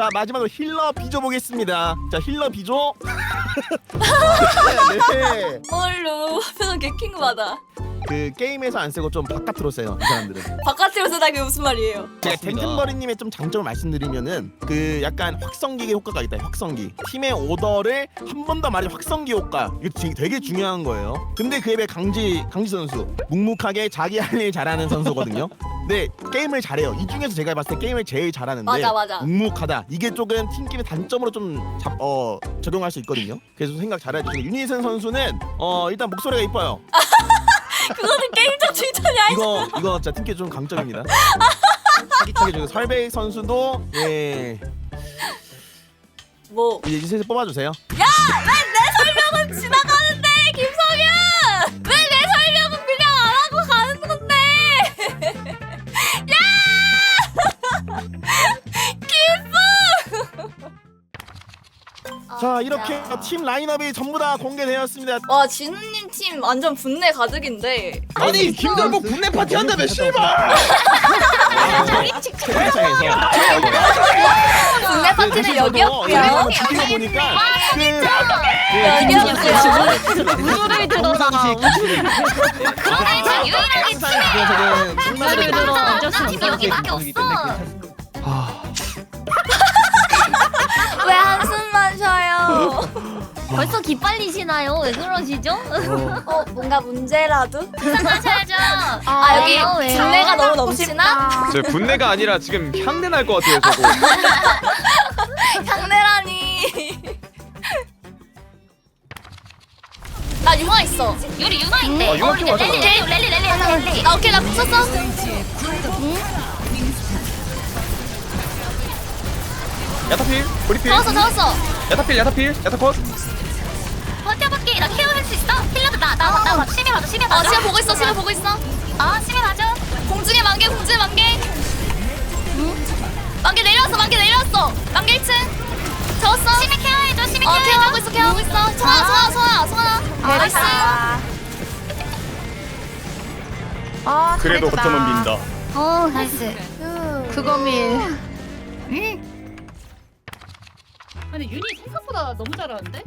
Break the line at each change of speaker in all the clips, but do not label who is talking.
자 마지막으로 힐러 비조 보겠습니다. 자 힐러 비조. 네.
헐로 표정 개킹 받아.
그 게임에서 안 쓰고 좀 바깥으로 써요 이 사람들은.
바깥으로 쓰다 그게 무슨 말이에요?
제가
맞습니다.
탱탱버리님의 좀 장점을 말씀드리면은 그 약간 확성기 효과가 있다. 확성기. 팀의 오더를 한 번 더 말해 확성기 효과. 이거 되게, 되게 중요한 거예요. 근데 그에 비해 강지 강지 선수 묵묵하게 자기 할 일 잘하는 선수거든요. 근데 게임을 잘해요. 이 중에서 제가 봤을 때 게임을 제일 잘하는데
맞아, 맞아.
묵묵하다. 이게 조금 팀게임의 단점으로 좀 잡, 어, 적용할 수 있거든요. 그래서 생각 잘해주시고 유니슨 선수는 어 일단 목소리가 이뻐요.
그거는 게임적 칭찬이 아니.
이거 이거 진짜 팀게 좀 강점입니다. 사기치게 중에 설백 선수도 예
뭐?
이제 슬슬 뽑아주세요.
설명은 지나가
자 이렇게
야.
팀 라인업이 전부 다 공개되었습니다.
와 진우님 팀 완전 분내 가득인데
아니 김달복 분내 파티 한다며 씨발
분내 파티는 여기였고요.
죽이고 보니까 그
여기였고요.
우주를 들어라.
저 유일하게 팀에
우주를 들어. 어쩔 수
팀이
없어.
여기밖에 없어
왜 한숨만 쉬어요?
벌써 기빨리시나요? 왜 그러시죠?
어 뭔가 문제라도?
하셔야죠
아 여기
왜요? 왜요?
분내가 너무 넘치나?
저 분내가 아니라 지금 향내 날 것 같아요 저거
장내라니. 나 융화 있어.
요리 유나 있대
아, 유나 좀
랠리 랠리 랠리 랠리 랠리 랠리
아 오케이 나 붙였어.
야타필 브리필
잡았어 잡았어.
야타필 야타필 야타컷
버텨볼게 나 케어할 수 있어 힐러도 나나나 심해 봐줘 심해
아
봐줘
지금 보고 있어 지금 보고 있어.
아 심해 봐줘
공중에 만개 공중에 만개. 만개 내려왔어 만개 내려왔어. 만개 1층. 잡았어.
심해 케어해줘 심해
어
케어해줘
케어하고 있어 케어하고 있어. 소아 소아 소아 소아. 나이스.
아,
그래도 버텨는 민다
어, 나이스. 그거밀.
아니 윤이 생각보다 너무 잘하는데?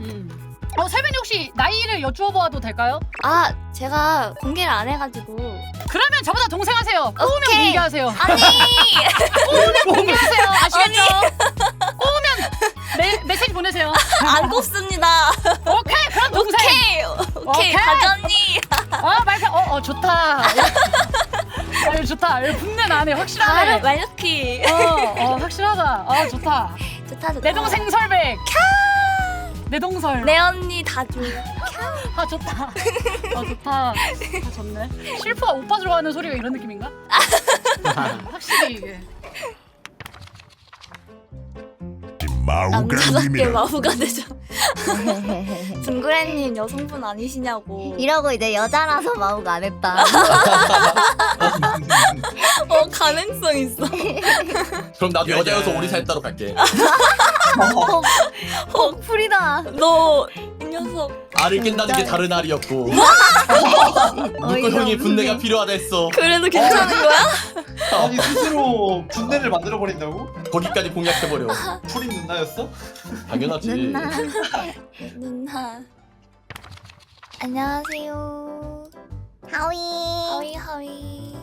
음. 어 설빈이 혹시 나이를 여쭈어봐도 될까요?
아 제가 공개를 안 해가지고.
그러면 저보다 동생 하세요. 꼬우면
오케이.
공개하세요.
아니
공개하세요. 아시겠죠? 꼬우면 메, 메시지 보내세요.
안 꼽습니다.
오케이 그럼 동생.
오케이 오케이
오케이.
가전니.
아 말편 어어 좋다. 아 좋다. 분내 나네
아
확실하네.
말루키.
어 어 확실하다. 아 좋다.
좋다 좋다.
내 동생 설백. 내 동설.
내 언니 다줘.
아 좋다. 아 좋다. 아 좋네. 실프가 오빠 좋아하는 소리가 이런 느낌인가? 확실히 이게.
남자답게 마후가 되죠. 분그레님 여성분 아니시냐고.
이러고 이제 여자라서 마우가 안 했다.
어 가능성 있어.
그럼 나도 여자여서 오리 살 따로 갈게
어, 풀이다.
너이 녀석.
알을 깬다는 게 다른 알이었고 묻고 형이. 분내가 필요하다 했어
그래도 괜찮은 거야?
아니 스스로 분내를 만들어 버린다고?
거기까지 공략해버려
풀이 누나였어?
당연하지
누나.
누나. 안녕하세요.
하위
하위 하위.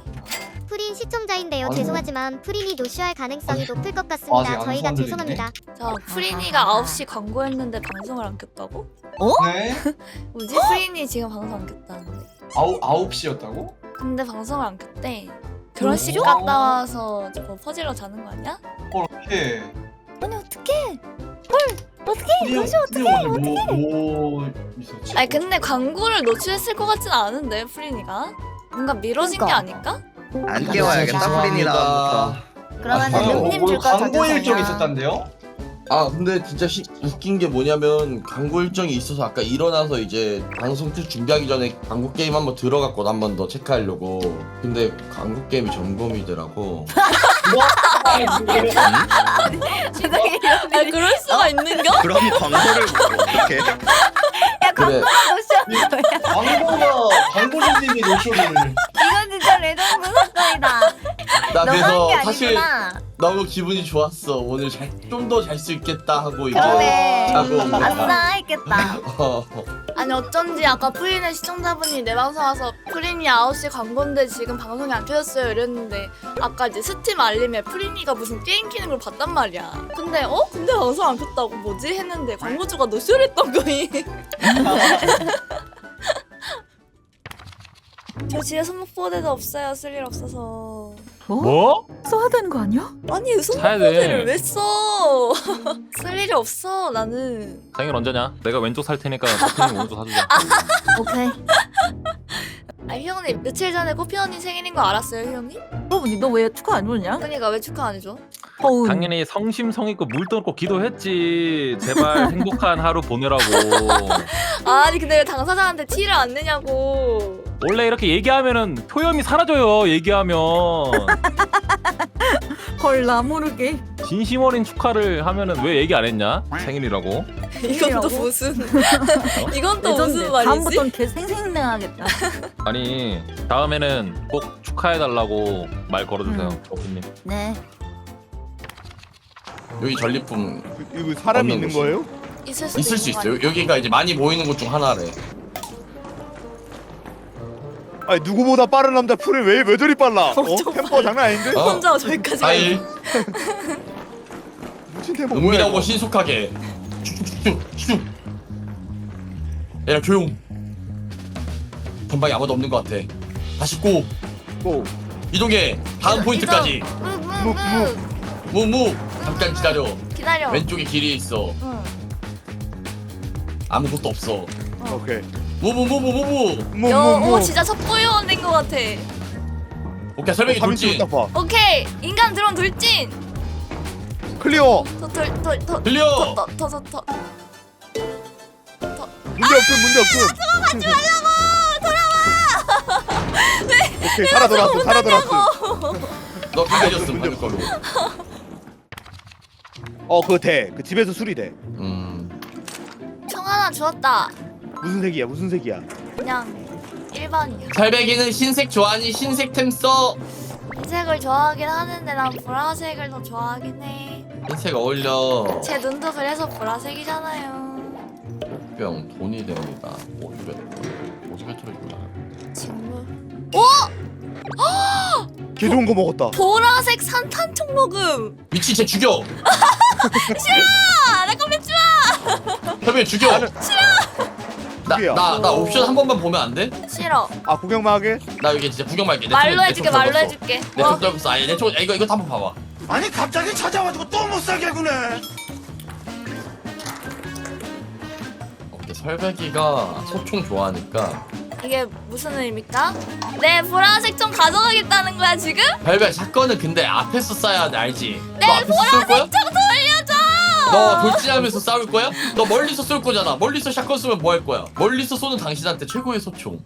프린 시청자인데요
아이고.
죄송하지만 프린이 노쇼할 가능성이
아직-
높을 것
아직
같습니다
안
저희가
사람들이
죄송합니다
자 프린이가 9시 광고했는데 방송을 안 켰다고?
네?
뭐지? 프린이 지금 방송 안 켰다는데.
아홉 아홉 시였다고?
근데 방송을 안 켰대. 결혼식 갔다 와서 저거 퍼질러 자는 거 아니야?
헐 어떻게?
아니 어떡해?
형 프린 형 오늘 뭐뭐 있었지?
아니 근데 광고를 노출했을 것 같진 않은데 프린이가 뭔가 미뤄진 게
그러니까.
아닐까?
안 깨워야겠다 프린이 다음부터.
그러면
아,
룸님
오늘
줄거
광고
적으세요.
일정 있었단데요?
아 근데 진짜 시, 웃긴 게 뭐냐면 광고 일정이 있어서 아까 일어나서 이제 방송 틀 준비하기 전에 광고 게임 한번 들어갔거든 한번 더 체크하려고. 근데 광고 게임이 점검이더라고.
아 그럴 수가 있는겨?
그럼 광고를 어떻게
그래.
광고가 광고주님이 노쇼를.
이건 진짜 레전드
나
너가
그래서
한게
사실
아니구나.
너무 기분이 좋았어. 오늘 좀 더 잘 수 있겠다 하고 이제
그러네.
자고 온 거야.
아싸 했겠다.
어.
아니 어쩐지 아까 프린의 시청자분이 내 방송 와서 프린이 9시 광고인데 지금 방송이 안 켜졌어요 이랬는데 아까 이제 스팀 알림에 프린이가 무슨 게임 키는 걸 봤단 말이야 근데 어? 근데 방송 안 켰다고 뭐지? 했는데 광고주가 노쇼했던 거니 저 집에 손목보드도 없어요 쓸 일 없어서
뭐?
써야 되는 거 아니야?
아니
사야 돼.
왜 써? 쓸 일이 없어 나는
생일 언제냐? 내가 왼쪽 살 테니까 커피님 오른쪽 사주자.
오케이.
아 희영님 며칠 전에 꽃피 언니 생일인 거 알았어요 희영님?
여러분이 너왜 축하 안 해줬냐?
그러니까 왜 축하 안 해줘?
더운.
당연히 성심성의껏 물 떠놓고 기도했지. 제발 행복한 하루 보내라고.
아니 근데 왜 당사자한테 티를 안 내냐고
원래 이렇게 얘기하면은 표현이 사라져요. 얘기하면
헐 나 모르게.
진심 어린 축하를 하면은 왜 얘기 안 했냐? 생일이라고.
이건 또 무슨 이건 또 무슨 말이지?
다음부터는 걔 생생내야겠다.
아니 다음에는 꼭 축하해 달라고 말 걸어주세요,
음.
버프님.
네.
여기 전리품
이거 사람이
없는
있는
곳이.
거예요?
있을 수
있어요. 여기가 이제 많이 모이는 곳 중 하나래.
아니 누구보다 빠른 남자 풀이 왜 왜 저리 빨라? 어?
엄청
템포 장난 아닌데?
어?
혼자 저기까지 가
4일
무슨 템포 뭐야?
은밀하고
이거?
신속하게. 슉슉슉슉. 야 조용. 전방에 아무도 없는 것 같아. 다시 고
고.
이동해. 다음 포인트까지.
무무무
무무. 잠깐 기다려.
기다려
왼쪽에 길이 있어.
응.
아무것도 없어.
오케이.
무무무무무무.
여,
뭐뭐뭐
오 진짜 첩보요원 된거 같아
오케이 설명이 돌진.
딱 봐.
오케이 인간 드론 돌진
클리어.
더더더더
들려.
더더더더
문제 없음 문제 없음. 하지 말라고 돌아와. 오케이 살아 돌아왔어 살아 돌아왔어.
너 기다렸음 방금 걸로.
어 그거 돼. 그 집에서 술이 돼.
음.
총 하나 주었다
무슨 색이야 무슨 색이야?
그냥 일반이야
설백이는 흰색 좋아하니 흰색 템 써.
흰색을 좋아하긴 하는데 난 보라색을 더 좋아하긴 해제
흰색 어울려.
눈도 그래서 보라색이잖아요
병 돈이 됩니다. 오즈베 오즈베 토리 뭐야?
친구
개 좋은 거 먹었다.
보라색 산탄총 먹음
미치 쟤 죽여.
아, 내 컴퓨터
설백이 죽여.
죽여.
나 나 나 옵션 한 번만 보면 안 돼?
싫어
아 구경만 하게?
나 여기 진짜 구경만 할게. 내
말로
총-
해줄게
내총
말로. 해줄게
내
어,
총 들었어. 아니 내총 이거 이거 한번 봐봐.
아니 갑자기 찾아와가지고 또 못 살게 구네.
오케이 설백이가 소총 좋아하니까
이게 무슨 의미입니까? 내 보라색 총 가져가겠다는 거야 지금?
설백 사건은 근데 앞에서 쏴야 돼 알지?
내
너 앞에서 쏠 거야? 너 돌진하면서 싸울 거야? 너 멀리서 쏠 거잖아. 멀리서 샷건 쏘면 뭐 할 거야? 멀리서 쏘는 당신한테 최고의 소총.